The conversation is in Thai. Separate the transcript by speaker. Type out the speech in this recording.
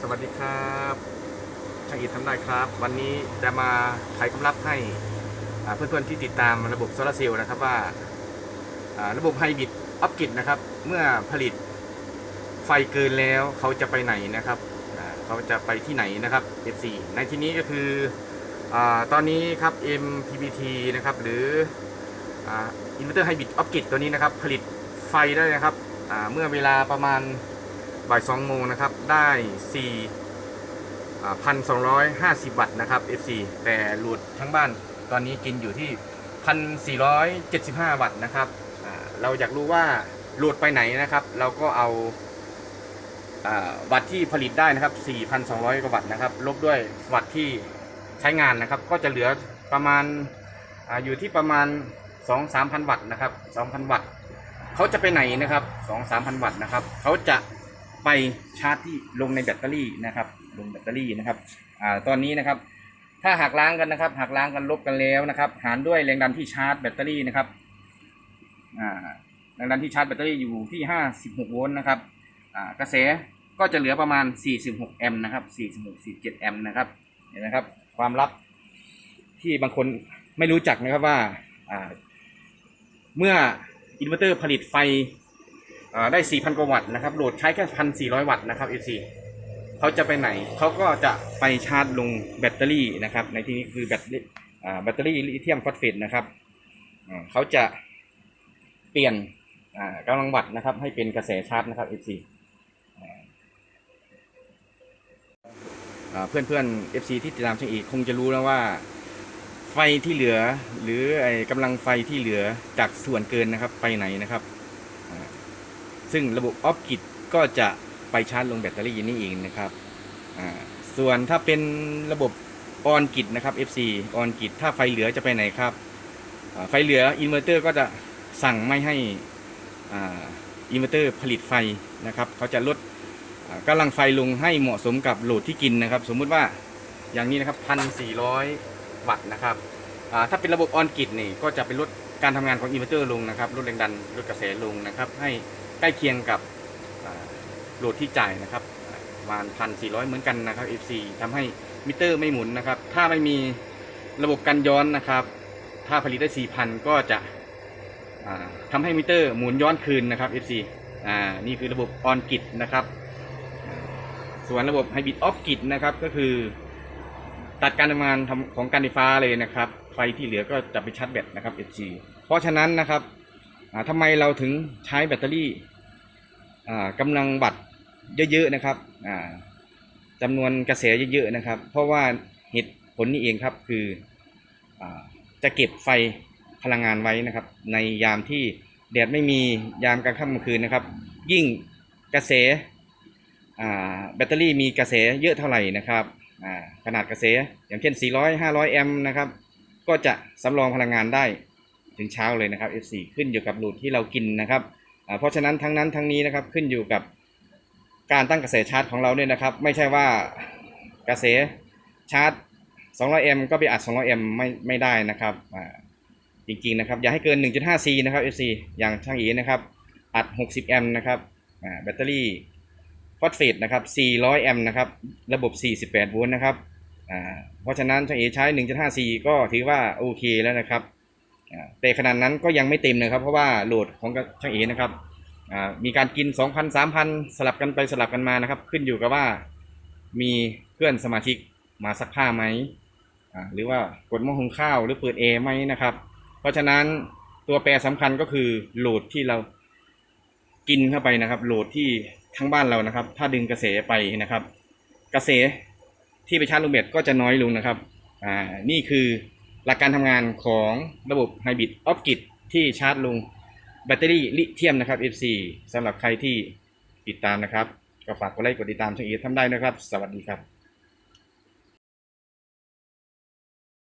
Speaker 1: สวัสดีครับช่างอิฐทำได้ครับ วันนี้จะมาไขคำลับให้อ่าเพื่อนๆที่ติดตามระบบโซลาร์เซลล์นะครับว่าระบบไฮบริดอัพกิดนะครับ เมื่อผลิตไฟเกินแล้วเขาจะไปไหนนะครับเขาจะไปที่ไหนนะครับ F4 ในที่นี้ก็คืออตอนนี้ครับ MPPT นะครับหรืออินเวอร์เตอร์ไฮบริดอัพกิดตัวนี้นะครับ ผลิตไฟได้นะครับเมื่อเวลาประมาณ บ่ายสองโมงนะครับ ได้4พันสองร้อยห้าสิบวัตต์นะครับ FC แต่โหลดทั้งบ้านตอนนี้กินอยู่ที่พันสี่ร้อยเจ็ดสิบห้าวัตต์นะครับเราอยากรู้ว่าโหลดไปไหนนะครับ เราก็เอาวัตต์ที่ผลิตได้นะครับ 4,200 กว่าวัตต์นะครับ ลบด้วยวัตต์ที่ใช้งานนะครับ ก็จะเหลือประมาณออยู่ที่ประมาณ 2-3,000 วัตต์นะครับ 2,000 วัตต์เขาจะไปไหนนะครับ 2-3,000 วัตต์นะครับ เขาจะ ไปชาร์จที่ลงในแบตเตอรี่นะครับลงแบตเตอรี่นะครับอ่าตอนนี้นะครับถ้าหักล้างกันนะครับหักล้างกันลบกันแล้วนะครับ หารด้วยแรงดันที่ชาร์จแบตเตอรี่นะครับอ่าแรงดันที่ชาร์จแบตเตอรี่อยู่ที่ 56 โวลต์นะครับอ่ากระแสก็จะเหลือประมาณ 46 แอมป์นะครับ 46 47 แอมป์นะครับเห็นไหมครับความลับที่บางคนไม่รู้จักนะครับว่าอ่าเมื่ออินเวอร์เตอร์ผลิตไฟ ได้ 4,000 กว่าวัตต์นะครับ โหลดใช้แค่ 1,400 วัตต์นะครับ FC เขาจะไปไหน เขาก็จะไปชาร์จลงแบตเตอรี่นะครับ ในที่นี้คือแบตแบตเตอรี่ลิเธียมฟอสเฟตนะครับ เขาจะเปลี่ยนกำลังวัตต์นะครับ ให้เป็นกระแสชาร์จนะครับ FC เพื่อนเพื่อน FC ที่ติดตามช่างอีกคงจะรู้แล้วว่าไฟที่เหลือ หรือไอ้กำลังไฟที่เหลือจากส่วนเกินนะครับ ไปไหนนะครับ ซึ่งระบบออฟกิดก็จะไปชาร์จลงแบตเตอรี่นี่เองนะครับส่วนถ้าเป็นระบบออนกิดนะครับ FC ออนกิดถ้าไฟเหลือจะไปไหนครับ ไฟเหลืออินเวอร์เตอร์ก็จะสั่งไม่ให้อินเวอร์เตอร์ผลิตไฟนะครับเขาจะลดอ่ากำลังไฟลงให้เหมาะสมกับโหลดที่กินนะครับ สมมุติว่าอย่างนี้นะครับพันสี่ร้อยวัตต์นะครับถ้าเป็นระบบออนกิดนี่ก็จะเป็นลดการทำงานของอินเวอร์เตอร์ลงนะครับลดแรงดันลดกระแสลงนะครับให้ ใกล้เคียงกับโหลดที่จ่ายนะครับประมาณพันสี่ร้อยเหมือนกันนะครับ FC ทำให้มิเตอร์ไม่หมุนนะครับ ถ้าไม่มีระบบกันย้อนนะครับ ถ้าผลิตได้สี่พันก็จะอ่าทำให้มิเตอร์หมุนย้อนคืนนะครับ FC อ่านี่คือระบบออนกิดนะครับ ส่วนระบบไฮบริดออฟกิดนะครับก็คือตัดการทำงานของการไฟฟ้าเลยนะครับ ไฟที่เหลือก็จะไปชาร์จแบตนะครับ FC เพราะฉะนั้นนะครับ ทำไมเราถึงใช้แบตเตอรี่อ่ากำลังวัตต์เยอะๆนะครับอ่าจำนวนกระแสเยอะๆนะครับ เพราะว่าเหตุผลนี้เองครับคืออจะเก็บไฟพลังงานไว้นะครับ ในยามที่แดดไม่มียามกลางค่ำกลางคืนนะครับ ยิ่งกระแสแบตเตอรี่มีกระแสเยอะเท่าไหร่นะครับขนาดกระแสอย่างเช่น 400 500 แอมป์นะครับ ก็จะสำรองพลังงานได้ ถึงเช้าเลยนะครับ F4 ขึ้นอยู่กับหลดที่เรากินนะครับเพราะฉะนั้นทั้งนั้นทั้งนี้นะครับขึ้นอยู่กับการตั้งกระแสชาร์จของเราเนี่ยนะครับ ไม่ใช่ว่ากระแสชาร์จ 200แอมป์ก็ไปอัด 200แอมไม่ไม่ได้นะครับจริงๆนะครับอย่าให้เกิน 1.5 C นะครับ F4 อย่างช่างอีนะครับอัด 60แอมนะครับแบตเตอรี่ฟอสเฟตนะครับ 400แอมนะครับ ระบบ 48 โวลต์นะครับ เพราะฉะนั้นช่างเอใช้ 1.5 C ก็ถือว่าโอเคแล้วนะครับ แต่ขนาดนั้นก็ยังไม่เต็มนะครับ เพราะว่าโหลดของช่างเอนะครับมีการกิน 2,000 3,000 สลับกันไปสลับกันมานะครับ ขึ้นอยู่กับว่ามีเพื่อนสมาชิกมาซักผ้าไหมหรือว่ากดหม้อหุงข้าวหรือเปิดแอร์ไหมนะครับ เพราะฉะนั้นตัวแปรสำคัญก็คือโหลดที่เรากินเข้าไปนะครับ โหลดที่ทั้งบ้านเรานะครับ ถ้าดึงกระแสไปนะครับ กระแสที่ไปชาร์จลูกเบ็ดก็จะน้อยลงนะครับ อ่า นี่คือ หลักการทำงานของระบบไฮบริดออฟกิดที่ชาร์จลงแบตเตอรี่ลิเธียมนะครับ FC สำหรับใครที่ติดตามนะครับ ก็ฝากกดไลค์กดติดตามช่องเอทำได้นะครับ สวัสดีครับ